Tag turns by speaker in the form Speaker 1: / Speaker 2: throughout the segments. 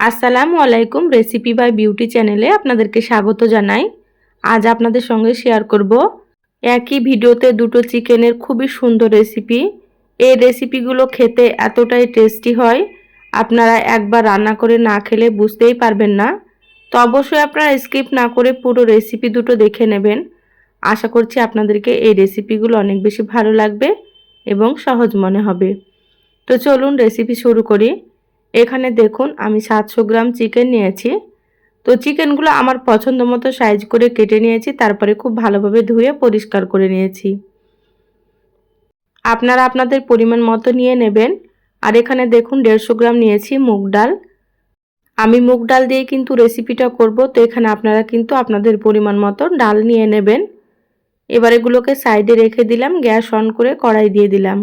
Speaker 1: আসসালামু আলাইকুম recipe by beauty চ্যানেলে আপনাদেরকে স্বাগত জানাই। আজ আপনাদের সঙ্গে শেয়ার করব একই ভিডিওতে দুটো চিকেনের খুবই সুন্দর রেসিপি এই রেসিপিগুলো খেতে এতটাই টেস্টি হয়, আপনারা একবার রান্না করে না খেলে বুঝতেই পারবেন না। তো অবশ্যই আপনারা স্কিপ না করে পুরো রেসিপি দুটো দেখে নেবেন। আশা করছি আপনাদেরকে এই রেসিপিগুলো অনেক বেশি ভালো লাগবে এবং সহজ মনে হবে। তো চলুন রেসিপি শুরু করি। এখানে দেখুন, আমি সাতশো গ্রাম চিকেন নিয়েছি। তো চিকেনগুলো আমার পছন্দ মতো সাইজ করে কেটে নিয়েছি, তারপরে খুব ভালোভাবে ধুয়ে পরিষ্কার করে নিয়েছি। আপনারা আপনাদের পরিমাণ মতো নিয়ে নেবেন। আর এখানে দেখুন, দেড়শো গ্রাম নিয়েছি মুগ ডাল। আমি মুগ ডাল দিয়ে কিন্তু রেসিপিটা করব, তো এখানে আপনারা কিন্তু আপনাদের পরিমাণ মতো ডাল নিয়ে নেবেন। এবার এগুলোকে সাইডে রেখে দিলাম, গ্যাস অন করে কড়াই দিয়ে দিলাম।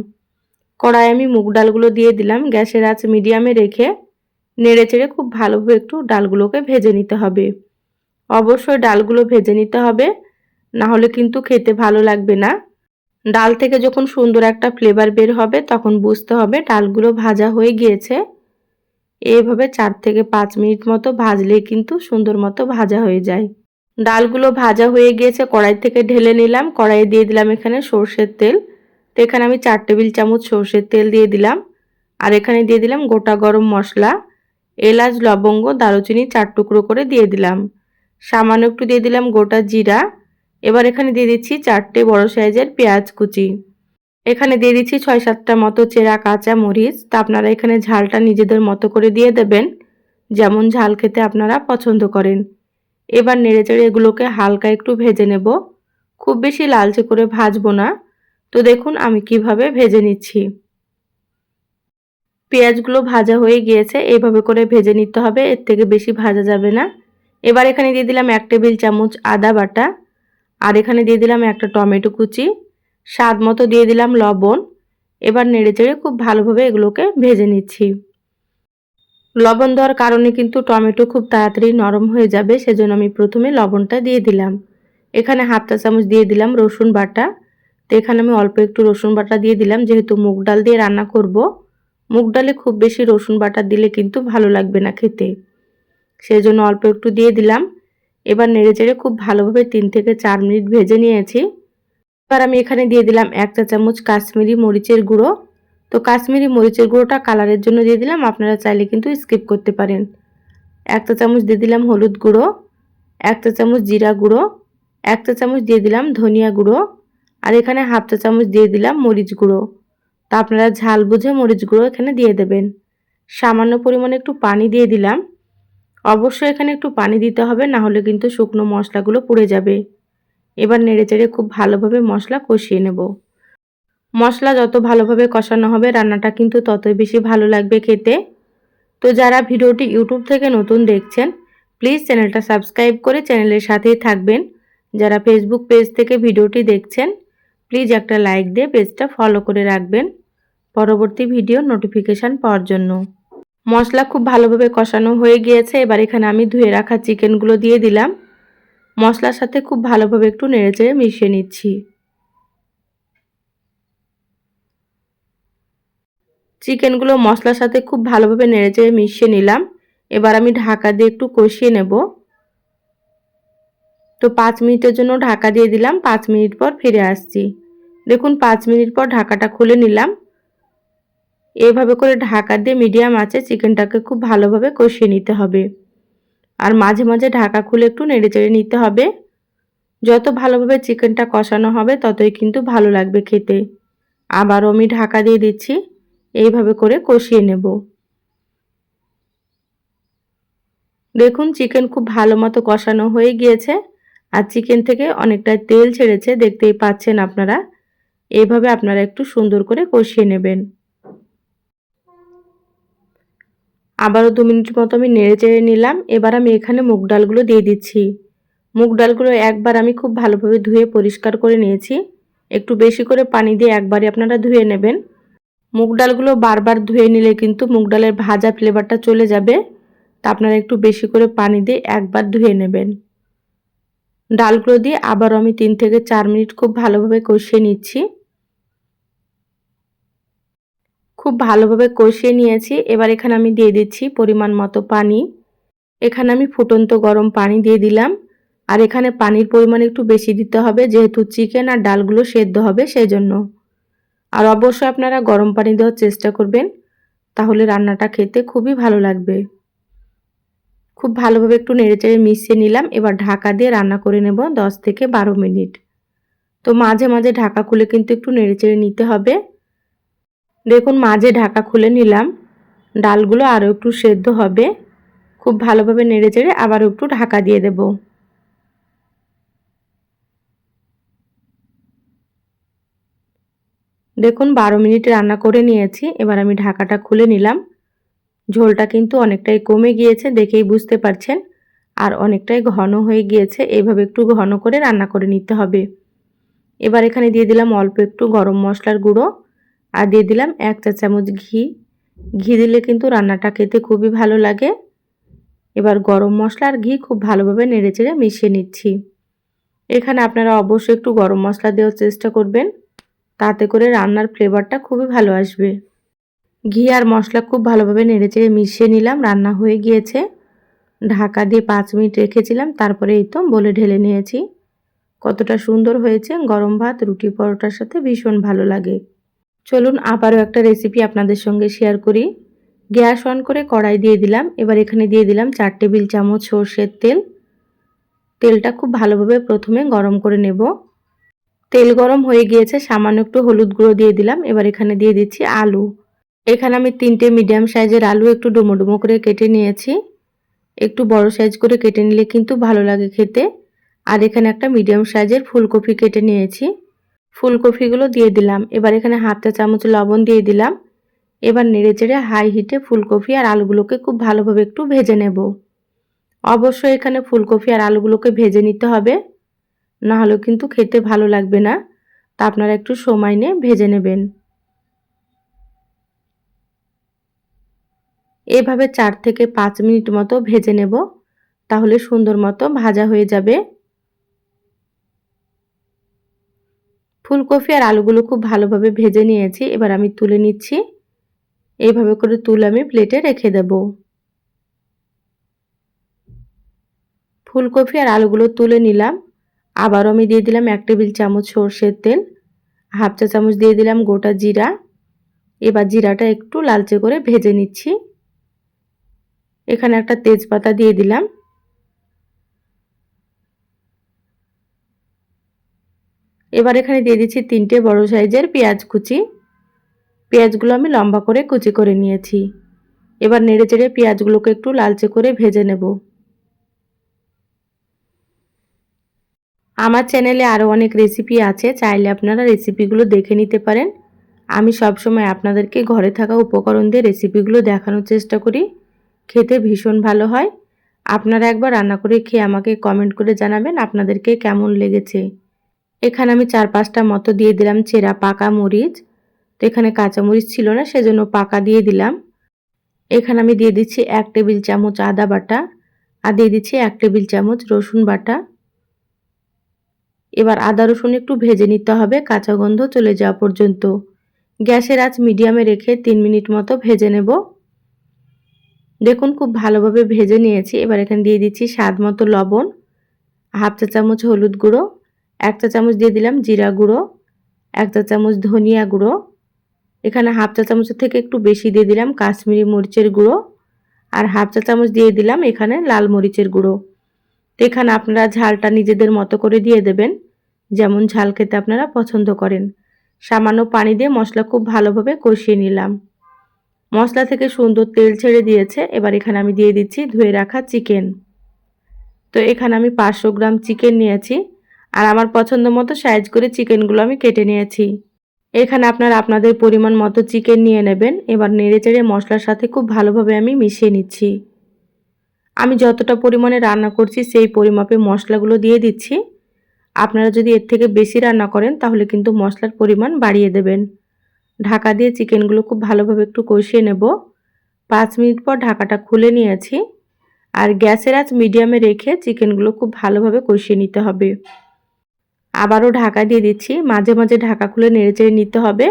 Speaker 1: কড়াই আমি মুগ ডালগুলো দিয়ে দিলাম। গ্যাসের আঁচ মিডিয়ামে রেখে নেড়ে চেড়ে খুব ভালোভাবে একটু ডালগুলোকে ভেজে নিতে হবে। অবশ্যই ডালগুলো ভেজে নিতে হবে, না হলে কিন্তু খেতে ভালো লাগবে না। ডাল থেকে যখন সুন্দর একটা ফ্লেভার বের হবে, তখন বুঝতে হবে ডালগুলো ভাজা হয়ে গিয়েছে। এইভাবে চার থেকে পাঁচ মিনিট মতো ভাজলেই কিন্তু সুন্দর মতো ভাজা হয়ে যায়। ডালগুলো ভাজা হয়ে গিয়েছে, কড়াই থেকে ঢেলে নিলাম। কড়াইয়ে দিয়ে দিলাম এখানে সর্ষের তেল। তো এখানে আমি চার টেবিল চামচ সর্ষের তেল দিয়ে দিলাম। আর এখানে দিয়ে দিলাম গোটা গরম মশলা, এলাচ, লবঙ্গ, দারুচিনি চার টুকরো করে দিয়ে দিলাম। সামান্য একটু দিয়ে দিলাম গোটা জিরা। এবার এখানে দিয়ে দিচ্ছি চারটে বড় সাইজের পেঁয়াজ কুচি। এখানে দিয়ে দিচ্ছি ছয় সাতটা মতো চেরা কাঁচা মরিচ। তা আপনারা এখানে ঝালটা নিজেদের মতো করে দিয়ে দেবেন, যেমন ঝাল খেতে আপনারা পছন্দ করেন। এবার নেড়েচেড়ে এগুলোকে হালকা একটু ভেজে নেব। খুব বেশি লালচে করে ভাজবো না। তো দেখুন আমি কীভাবে ভেজে নিচ্ছি। পেঁয়াজগুলো ভাজা হয়ে গিয়েছে এইভাবে করে ভেজে নিতে হবে, এর থেকে বেশি ভাজা যাবে না। এবার এখানে দিয়ে দিলাম এক টেবিল চামচ আদা বাটা, আর এখানে দিয়ে দিলাম একটা টমেটো কুচি, স্বাদ মতো দিয়ে দিলাম লবণ। এবার নেড়ে চেড়ে খুব ভালোভাবে এগুলোকে ভেজে নিচ্ছি। লবণ দেওয়ার কারণে কিন্তু টমেটো খুব তাড়াতাড়ি নরম হয়ে যাবে, সেজন্য আমি প্রথমে লবণটা দিয়ে দিলাম। এখানে হাফ চা চামচ দিয়ে দিলাম রসুন বাটা তো এখানে আমি অল্প একটু রসুন বাটা দিয়ে দিলাম, যেহেতু মুগ ডাল দিয়ে রান্না করব। মুগ ডালে খুব বেশি রসুন বাটা দিলে কিন্তু ভালো লাগবে না খেতে। সেই জন্য অল্প একটু দিয়ে দিলাম। এবার নেড়ে চেড়ে খুব ভালোভাবে তিন থেকে চার মিনিট ভেজে নিয়েছি। এবার আমি এখানে দিয়ে দিলাম এক চা চামচ কাশ্মীরি মরিচের গুঁড়ো। তো কাশ্মীরি মরিচের গুঁড়োটা কালারের জন্য দিয়ে দিলাম, আপনারা চাইলে কিন্তু স্কিপ করতে পারেন। এক চা চামচ দিয়ে দিলাম হলুদ গুঁড়ো, এক চা চামচ জিরা গুঁড়ো, এক চা চামচ দিয়ে দিলাম ধনিয়া গুঁড়ো আর এখানে হাফ চা চামচ দিয়ে দিলাম মরিচ গুঁড়ো। তা আপনারা ঝাল বুঝে মরিচ গুঁড়ো এখানে দিয়ে দেবেন। সামান্য পরিমাণে একটু পানি দিয়ে দিলাম। অবশ্যই এখানে একটু পানি দিতে হবে, না হলে কিন্তু শুকনো মশলাগুলো পুড়ে যাবে। এবার নেড়েচেড়ে খুব ভালোভাবে মশলা কষিয়ে নেব। মশলা যত ভালোভাবে কষানো হবে, রান্নাটা কিন্তু ততই বেশি ভালো লাগবে খেতে। তো যারা ভিডিওটি ইউটিউব থেকে নতুন দেখছেন, প্লিজ চ্যানেলটা সাবস্ক্রাইব করে চ্যানেলের সাথেই থাকবেন। যারা ফেসবুক পেজ থেকে ভিডিওটি দেখছেন প্লিজ একটা লাইক দিয়ে পেজটা ফলো করে রাখবেন। পরবর্তী ভিডিও নোটিফিকেশান পাওয়ার জন্য। মশলা খুব ভালোভাবে কষানো হয়ে গিয়েছে। এবার এখানে আমি ধুয়ে রাখা চিকেনগুলো দিয়ে দিলাম। মশলার সাথে খুব ভালোভাবে একটু নেড়েচেড়ে মিশিয়ে নিচ্ছি। চিকেনগুলো মশলার সাথে খুব ভালোভাবে নেড়েচেড়ে মিশিয়ে নিলাম। এবার আমি ঢাকা দিয়ে একটু কষিয়ে নেব। তো পাঁচ মিনিটের জন্য ঢাকা দিয়ে দিলাম, পাঁচ মিনিট পর ফিরে আসছি। দেখুন, পাঁচ মিনিট পর ঢাকাটা খুলে নিলাম। এইভাবে করে ঢাকা দিয়ে মিডিয়াম আছে চিকেনটাকে খুব ভালোভাবে কষিয়ে নিতে হবে। আর মাঝে মাঝে ঢাকা খুলে একটু নেড়ে চেড়ে নিতে হবে। যত ভালোভাবে চিকেনটা কষানো হবে, ততই কিন্তু ভালো লাগবে খেতে। আবারও আমি ঢাকা দিয়ে দিচ্ছি, এইভাবে করে কষিয়ে নেব। দেখুন, চিকেন খুব ভালো মতো কষানো হয়ে গিয়েছে। আর চিকেন থেকে অনেকটা তেল ছেড়েছে, দেখতেই পাচ্ছেন আপনারা। এইভাবে আপনারা একটু সুন্দর করে কষিয়ে নেবেন। আবারও দু মিনিট মতো আমি নেড়ে চেড়ে নিলাম। এবার আমি এখানে মুগ ডালগুলো দিয়ে দিচ্ছি। মুগ ডালগুলো একবার আমি খুব ভালোভাবে ধুয়ে পরিষ্কার করে নিয়েছি। একটু বেশি করে পানি দিয়ে একবারই আপনারা ধুয়ে নেবেন। মুগ ডালগুলো বারবার ধুয়ে নিলে কিন্তু মুগ ডালের ভাজা ফ্লেভারটা চলে যাবে। তা আপনারা একটু বেশি করে পানি দিয়ে একবার ধুয়ে নেবেন। ডালগুলো দিয়ে আবার আমি তিন থেকে চার মিনিট খুব ভালোভাবে কষিয়ে নিচ্ছি। খুব ভালোভাবে কষিয়ে নিয়েছি। এবার এখানে আমি দিয়ে দিচ্ছি পরিমাণ মতো পানি। এখানে আমি ফুটন্ত গরম পানি দিয়ে দিলাম। আর এখানে পানির পরিমাণ একটু বেশি দিতে হবে, যেহেতু চিকেন আর ডালগুলো সেদ্ধ হবে সেই জন্য আর অবশ্যই আপনারা গরম পানি দেওয়ার চেষ্টা করবেন, তাহলে রান্নাটা খেতে খুবই ভালো লাগবে। খুব ভালোভাবে একটু নেড়েচেড়ে মিশিয়ে নিলাম। এবার ঢাকা দিয়ে রান্না করে নেব দশ থেকে বারো মিনিট। তো মাঝে মাঝে ঢাকা খুলে কিন্তু একটু নেড়েচেড়ে নিতে হবে। দেখুন, মাঝে ঢাকা খুলে নিলাম। ডালগুলো আরও একটু সেদ্ধ হবে। খুব ভালোভাবে নেড়েচেড়ে আবার একটু ঢাকা দিয়ে দেব। দেখুন, বারো মিনিট রান্না করে নিয়েছি। এবার আমি ঢাকাটা খুলে নিলাম। ঝোলটা কিন্তু অনেকটাই কমে গিয়েছে দেখেই বুঝতে পারছেন। আর অনেকটাই ঘন হয়ে গিয়েছে এইভাবে একটু ঘন করে রান্না করে নিতে হবে। এবার এখানে দিয়ে দিলাম অল্প একটু গরম মশলার গুঁড়ো আর দিয়ে দিলাম এক চা চামচ ঘি। ঘি দিলে কিন্তু রান্নাটা খেতে খুবই ভালো লাগে। এবার গরম মশলা আর ঘি খুব ভালোভাবে নেড়েচেড়ে মিশিয়ে নিচ্ছি। এখানে আপনারা অবশ্যই একটু গরম মশলা দেওয়ার চেষ্টা করবেন, তাতে করে রান্নার ফ্লেভারটা খুবই ভালো আসবে। ঘি আর মশলা খুব ভালোভাবে নেড়েচেড়ে মিশিয়ে নিলাম, রান্না হয়ে গিয়েছে। ঢাকা দিয়ে পাঁচ মিনিট রেখেছিলাম, তারপরে এই তো বলে ঢেলে নিয়েছি। কতটা সুন্দর হয়েছে, গরম ভাত, রুটি পরোটার সাথে ভীষণ ভালো লাগে। চলুন আবারও একটা রেসিপি আপনাদের সঙ্গে শেয়ার করি। গ্যাস অন করে কড়াই দিয়ে দিলাম, এবার এখানে দিয়ে দিলাম চার টেবিল চামচ সর্ষের তেল। তেলটা খুব ভালোভাবে প্রথমে গরম করে নেব। তেল গরম হয়ে গিয়েছে, সামান্য একটু হলুদ গুঁড়ো দিয়ে দিলাম, এবার এখানে দিয়ে দিচ্ছি আলু। এখানে আমি তিনটে মিডিয়াম সাইজের আলু একটু ডুমো ডুমো করে কেটে নিয়েছি। একটু বড় সাইজ করে কেটে নিলে কিন্তু ভালো লাগে খেতে। আর এখানে একটা মিডিয়াম সাইজের ফুলকপি কেটে নিয়েছি। ফুলকপিগুলো দিয়ে দিলাম। এবার এখানে হাফটা চামচ লবণ দিয়ে দিলাম। এবার নেড়ে চেড়ে হাই হিটে ফুলকপি আর আলুগুলোকে খুব ভালোভাবে একটু ভেজে নেব। অবশ্যই এখানে ফুলকপি আর আলুগুলোকে ভেজে নিতে হবে। নাহলেও কিন্তু খেতে ভালো লাগবে না। তা আপনারা একটু সময় নিয়ে ভেজে নেবেন। এভাবে চার থেকে পাঁচ মিনিট মতো ভেজে নেব। তাহলে সুন্দর মতো ভাজা হয়ে যাবে। ফুলকপি আর আলুগুলো খুব ভালোভাবে ভেজে নিয়েছি। এবার আমি তুলে নিচ্ছি। এইভাবে করে তুলে আমি প্লেটে রেখে দেব। ফুলকপি আর আলুগুলো তুলে নিলাম। আবারও আমি দিয়ে দিলাম এক টেবিল চামচ সর্ষের তেল। হাফ চা চামচ দিয়ে দিলাম গোটা জিরা। এবার জিরাটা একটু লালচে করে ভেজে নিচ্ছি। এখানে একটা তেজপাতা দিয়ে দিলাম। এবার এখানে দিয়ে দিচ্ছি তিনটে বড় সাইজের পেঁয়াজ কুচি। পেঁয়াজগুলো আমি লম্বা করে কুচি করে নিয়েছি। এবার নেড়ে চেড়ে পেঁয়াজগুলোকে একটু লালচে করে ভেজে নেব। আমার চ্যানেলে আরও অনেক রেসিপি আছে, চাইলে আপনারা রেসিপিগুলো দেখে নিতে পারেন। আমি সবসময় আপনাদেরকে ঘরে থাকা উপকরণ দিয়ে রেসিপিগুলো দেখানোর চেষ্টা করি। খেতে ভীষণ ভালো হয়। আপনারা একবার রান্না করে খেয়ে আমাকে কমেন্ট করে জানাবেন আপনাদেরকে কেমন লেগেছে। এখানে আমি চার পাঁচটা মতো দিয়ে দিলাম চেরা পাকা মরিচ। তো এখানে কাঁচা মরিচ ছিল না, সেজন্য পাকা দিয়ে দিলাম। এখানে আমি দিয়ে দিচ্ছি এক টেবিল চামচ আদা বাটা আর দিয়ে দিচ্ছি এক টেবিল চামচ রসুন বাটা। এবার আদা রসুন একটু ভেজে নিতে হবে, কাঁচা গন্ধ চলে যাওয়া পর্যন্ত। গ্যাসের আঁচ মিডিয়ামে রেখে তিন মিনিট মতো ভেজে নেব। দেখুন, খুব ভালোভাবে ভেজে নিয়েছি। এবার এখানে দিয়ে দিচ্ছি স্বাদ মতো লবণ, হাফ চা চামচ হলুদ গুঁড়ো, এক চা চামচ দিয়ে দিলাম জিরা গুঁড়ো, এক চা চামচ ধনিয়া গুঁড়ো। এখানে হাফ চা চামচের থেকে একটু বেশি দিয়ে দিলাম কাশ্মীরি মরিচের গুঁড়ো আর হাফ চা চামচ দিয়ে দিলাম এখানে লাল মরিচের গুঁড়ো। তো এখানে আপনারা ঝালটা নিজেদের মতো করে দিয়ে দেবেন, যেমন ঝাল খেতে আপনারা পছন্দ করেন। সামান্য পানি দিয়ে মশলা খুব ভালোভাবে কষিয়ে নিলাম। মশলা থেকে সুন্দর তেল ছেড়ে দিয়েছে। এবার এখানে আমি দিয়ে দিচ্ছি ধুয়ে রাখা চিকেন। তো এখানে আমি পাঁচশো গ্রাম চিকেন নিয়েছি। আর আমার পছন্দ মতো সাইজ করে চিকেনগুলো আমি কেটে নিয়েছি। এখানে আপনারা আপনাদের পরিমাণ মতো চিকেন নিয়ে নেবেন। এবার নেড়ে চেড়ে মশলার সাথে খুব ভালোভাবে আমি মিশিয়ে নিচ্ছি। আমি যতটা পরিমাণে রান্না করছি সেই পরিমাপে মশলাগুলো দিয়ে দিচ্ছি। আপনারা যদি এর থেকে বেশি রান্না করেন তাহলে কিন্তু মশলার পরিমাণ বাড়িয়ে দেবেন। ঢাকা দিয়ে চিকেনগুলো খুব ভালোভাবে একটু কষিয়ে নেব। পাঁচ মিনিট পর ঢাকাটা খুলে নিয়েছি। আর গ্যাসের আঁচ মিডিয়ামে রেখে চিকেনগুলো খুব ভালোভাবে কষিয়ে নিতে হবে। আবারও ঢাকা দিয়ে দিচ্ছি। মাঝে মাঝে ঢাকা খুলে নেড়েচেড়ে নিতে হবে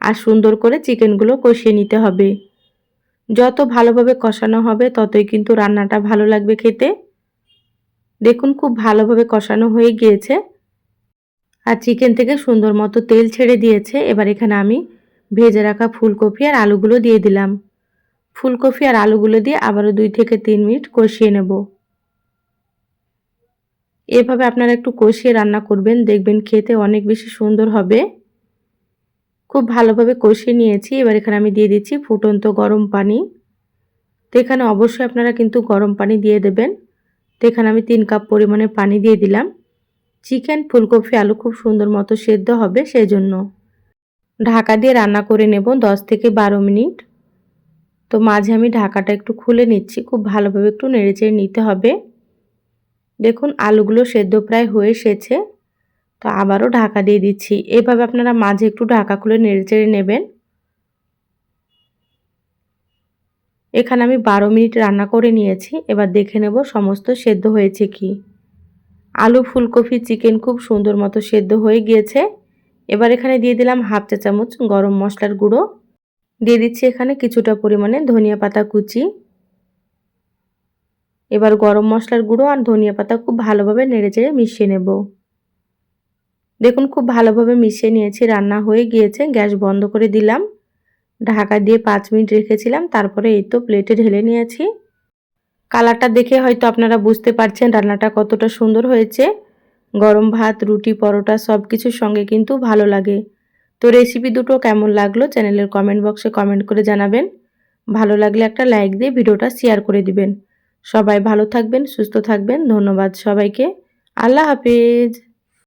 Speaker 1: আর সুন্দর করে চিকেনগুলো কষিয়ে নিতে হবে। যত ভালোভাবে কষানো হবে ততই কিন্তু রান্নাটা ভালো লাগবে খেতে। দেখুন খুব ভালোভাবে কষানো হয়ে গিয়েছে। আর চিকেন থেকে সুন্দর মতো তেল ছেড়ে দিয়েছে। এবার এখানে আমি ভেজে রাখা ফুলকপি আর আলুগুলো দিয়ে দিলাম। ফুলকপি আর আলুগুলো দিয়ে আবারও দুই থেকে তিন মিনিট কষিয়ে নেব। এভাবে আপনারা একটু কষিয়ে রান্না করবেন, দেখবেন খেতে অনেক বেশি সুন্দর হবে। খুব ভালোভাবে কষিয়ে নিয়েছি, এবার এখানে আমি দিয়ে দিচ্ছি ফুটন্ত গরম পানি। তো এখানে অবশ্যই আপনারা কিন্তু গরম পানি দিয়ে দেবেন। তো এখানে আমি তিন কাপ পরিমাণে পানি দিয়ে দিলাম। চিকেন, ফুলকপি, আলু খুব সুন্দর মতো সেদ্ধ হবে, সেই জন্য। ঢাকা দিয়ে রান্না করে নেব দশ থেকে বারো মিনিট। তো মাঝে আমি ঢাকাটা একটু খুলে নিচ্ছি, খুব ভালোভাবে একটু নেড়েচেড়ে নিতে হবে। দেখুন, আলুগুলো সেদ্ধ প্রায় হয়ে এসেছে। তো আবারও ঢাকা দিয়ে দিচ্ছি। এভাবে আপনারা মাঝে একটু ঢাকা খুলে নেড়েচেড়ে নেবেন। এখানে আমি বারো মিনিট রান্না করে নিয়েছি। এবার দেখে নেব সমস্ত সেদ্ধ হয়েছে কি। আলু ফুলকপি, চিকেন খুব সুন্দর মতো সেদ্ধ হয়ে গিয়েছে। এবার এখানে দিয়ে দিলাম হাফ চা চামচ গরম মশলার গুঁড়ো। দিয়ে দিচ্ছি এখানে কিছুটা পরিমাণে ধনিয়া পাতা কুচি। এবার গরম মশলার গুঁড়ো আর ধনিয়া পাতা খুব ভালোভাবে নেড়ে চেড়ে মিশিয়ে নেব। দেখুন, খুব ভালোভাবে মিশিয়ে নিয়েছি, রান্না হয়ে গিয়েছে, গ্যাস বন্ধ করে দিলাম। ঢাকা দিয়ে পাঁচ মিনিট রেখেছিলাম, তারপরে এই তো প্লেটে ঢেলে নিয়েছি। কালারটা দেখে হয়তো আপনারা বুঝতে পারছেন রান্নাটা কতটা সুন্দর হয়েছে। গরম ভাত, রুটি, পরোটা সব কিছুর সঙ্গে কিন্তু ভালো লাগে। তো রেসিপি দুটো কেমন লাগল চ্যানেলের কমেন্ট বক্সে কমেন্ট করে জানাবেন। ভালো লাগলে একটা লাইক দিয়ে ভিডিওটা শেয়ার করে দিবেন। সবাই ভালো থাকবেন, সুস্থ থাকবেন। ধন্যবাদ সবাইকে। আল্লাহ হাফিজ।